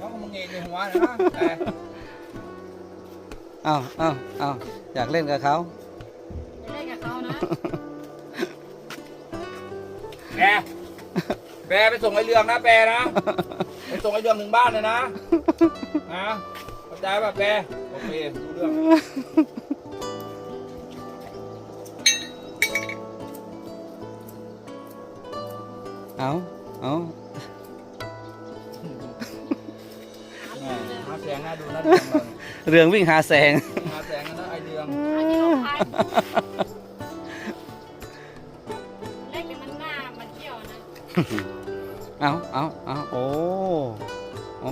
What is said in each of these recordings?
น้องมึงเองในหัวนะแต่เอาเอาเอาอยากเล่นกับเขาจะเล่นกับเขานะแปรแปรไปส่งไอ้เรืองนะแปรนะไปส่งไอ้เรืองถึงบ้านเลยนะนะเข้าใจป่ะแปรโอเครู้เรื่องเอาเอา สงน่าดูนะเรืองเราเรืองวิ่งหาแสง หาแสงนะไอ้เรืองอาจจะลงท้ายเล่นกันมันหน้ามันเที่ยวนะเอาเอาเอาโอ้โอ้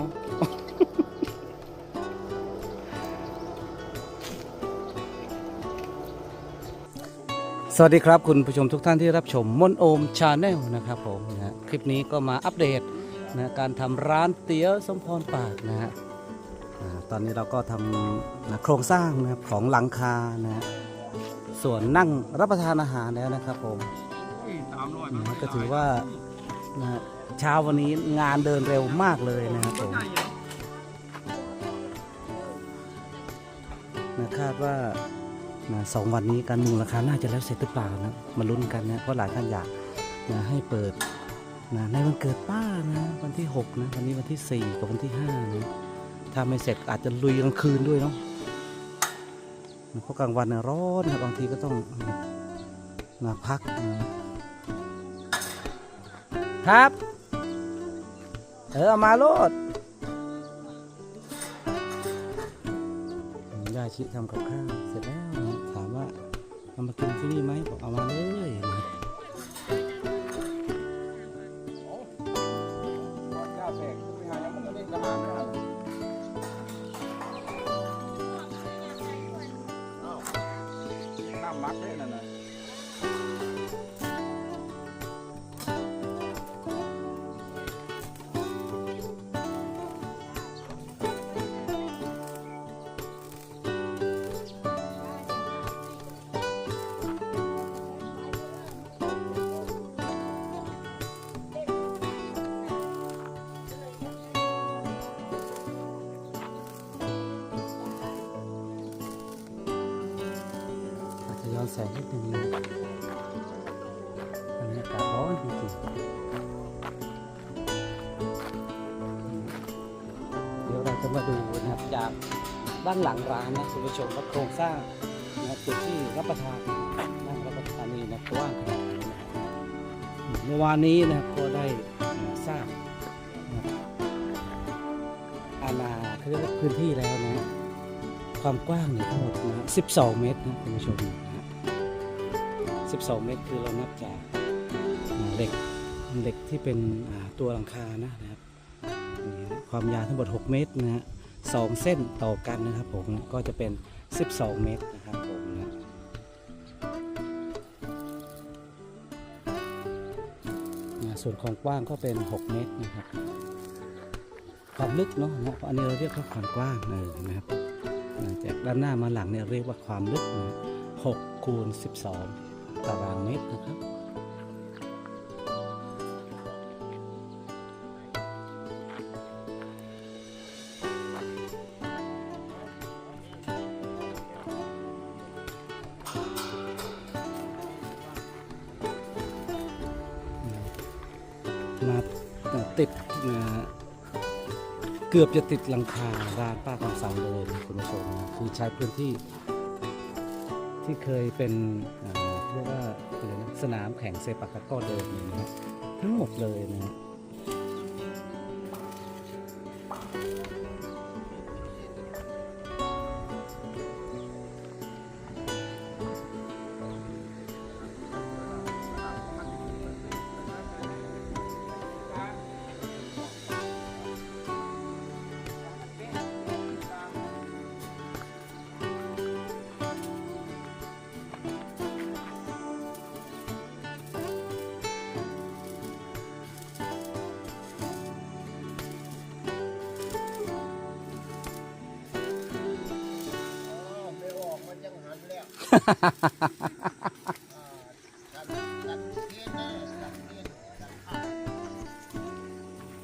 สวัสดีครับคุณผู้ชมทุกท่านที่รับชมมนโอมชาแนลนะครับผมนะฮะคลิปนี้ก็มาอัปเดตนะการทำร้านเตี๋ยวสมพรปากนะฮะอ่า ตอนนี้เราก็ทำนะโครงสร้างนะครับของหลังคานะฮะส่วนนั่งรับประทานอาหารแล้วนะครับผมนะก็ถือว่านะฮะเช้าวันนี้งานเดินเร็วมากเลยนะครับผมนะคาดว่านะสองวันนี้การมุงราคาน่าจะแล้วเสร็จหรือเปล่านะมาลุ้นกันนะเพราะหลายท่านอยากนะให้เปิดนะในวันเกิดป้านะวันที่ 6 นะ วันนี้วันที่ 4 กับวันที่5นะ ถ้าไม่เสร็จอาจจะลุยกลางคืนด้วยเนาะเพราะกลางวันน่ะร้อนนะบางทีก็ต้องมาพักครับ เออเอามาโลดยาชิทำกับข้าวเสร็จแล้วนะถามว่าเอามากินที่นี่ไหมบอกเอามาเลย น้ำมักเแสงนิดนึงนะอันนี้อากาศร้อนจริงๆเดี๋ยวเราจะมาดูนะครับจากด้านหลังร้านนะคุณผู้ชมว่าโครงสร้างนะจุดที่รับประทานนั่งรับประทานนี่นะกว้างขนาดไหนเมื่อวานนี้นะครับก็ได้สร้างนะอาณาเขาเรียกว่าพื้นที่แล้วนะ ความกว้างเนี่ยทั้งหมดนะ12 เมตรนะคุณผู้ชมนะ 12 เมตรคือเรานับจากเหล็กเหล็กที่เป็นตัวหลังคานะนะครับความยาวทั้งหมด 6 เมตรนะฮะสองเส้นต่อกันนะครับผมก็จะเป็น 12 เมตรนะครับผมนะส่วนความกว้างก็เป็น 6 เมตรนะครับความลึกเนาะเพราะอันนี้เราเรียกว่าความกว้างเออนะครับจากด้านหน้ามาหลังเนี่ยเรียกว่าความลึกนะ6คูณ12 ตารางเมตรนะครับ มาติดเกือบจะติดหลังคาร้านป้าคำสังเลยคุณผู้ชมคือใช้พื้นที่ที่เคยเป็นอ่า สนามแข่งเซปักตะกร้อเดิมนี้นะทั้งหมดเลยนะ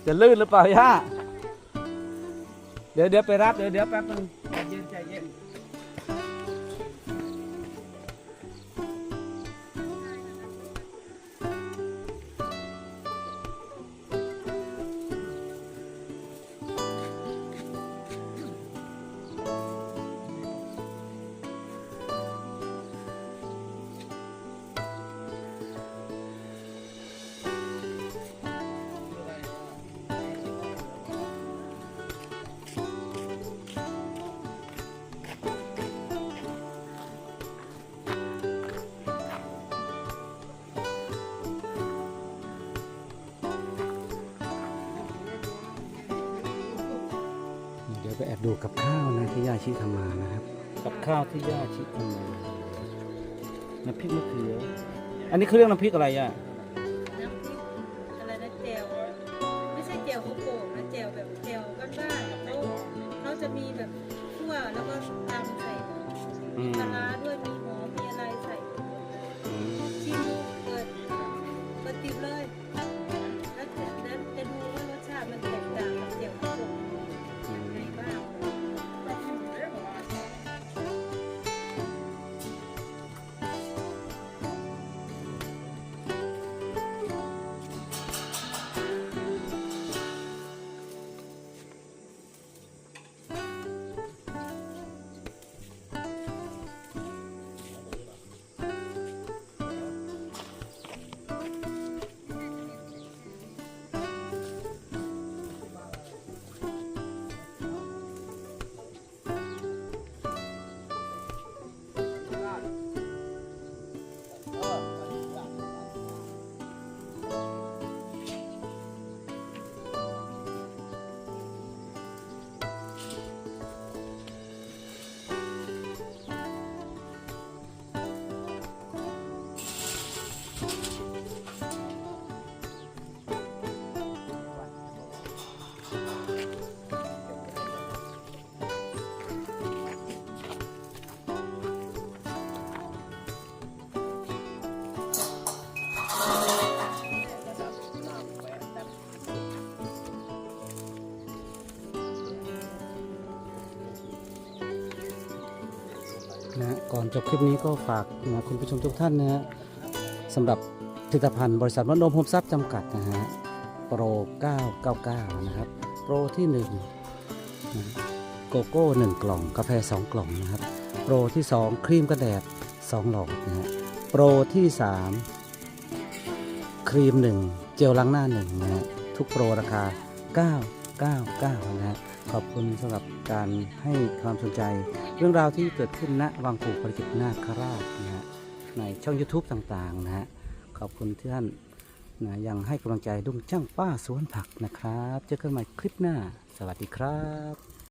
จะลื่นหรือเปล่าย่า เดี๋ยวเดี๋ยวไปรับ เดี๋ยวเดี๋ยวแป๊บนึงใจเย็นใจเย็น แอบดูกับข้าวนะที่ย่าชิทำมานะครับ กับข้าวที่ย่าชิทำมาน้ำพริกมะเขือ อันนี้เขาเรียกน้ำพริกอะไรอะน้ำพริกอะไรนะเจลไม่ใช่เจลข้าวโป่งนะเจลแบบเจลบ้านๆเขาเขาจะมีแบบคั่วแล้วก็ตำใส่อืมปลาร้าด้วยมีหอมมี นะ ก่อนจบคลิปนี้ก็ฝากนะคุณผู้ชมทุกท่านนะฮะสำหรับผลิตภัณฑ์บริษัทวัดนมโฮมทรัพย์จำกัดนะฮะ โปร 999 นะครับ โปรที่1นะโกโก้ 1 กล่อง กาแฟ 2 กล่องนะครับ โปรที่ 2 ครีมกระแดด 2 หลอดนะฮะ โปรที่ 3 ครีม 1 เจลล้างหน้า1นะฮะ ทุกโปรราคา 9 99นะฮะขอบคุณสำหรับการให้ความสนใจ เรื่องราวที่เกิดขึ้นณวังปู่ปริจิตนาคราชนะฮะในช่อง YouTube ต่างๆนะฮะขอบคุณที่ท่านนะยังให้กำลังใจดุ้งช่างป้าสวนผักนะครับ เจอกันใหม่คลิปหน้า สวัสดีครับ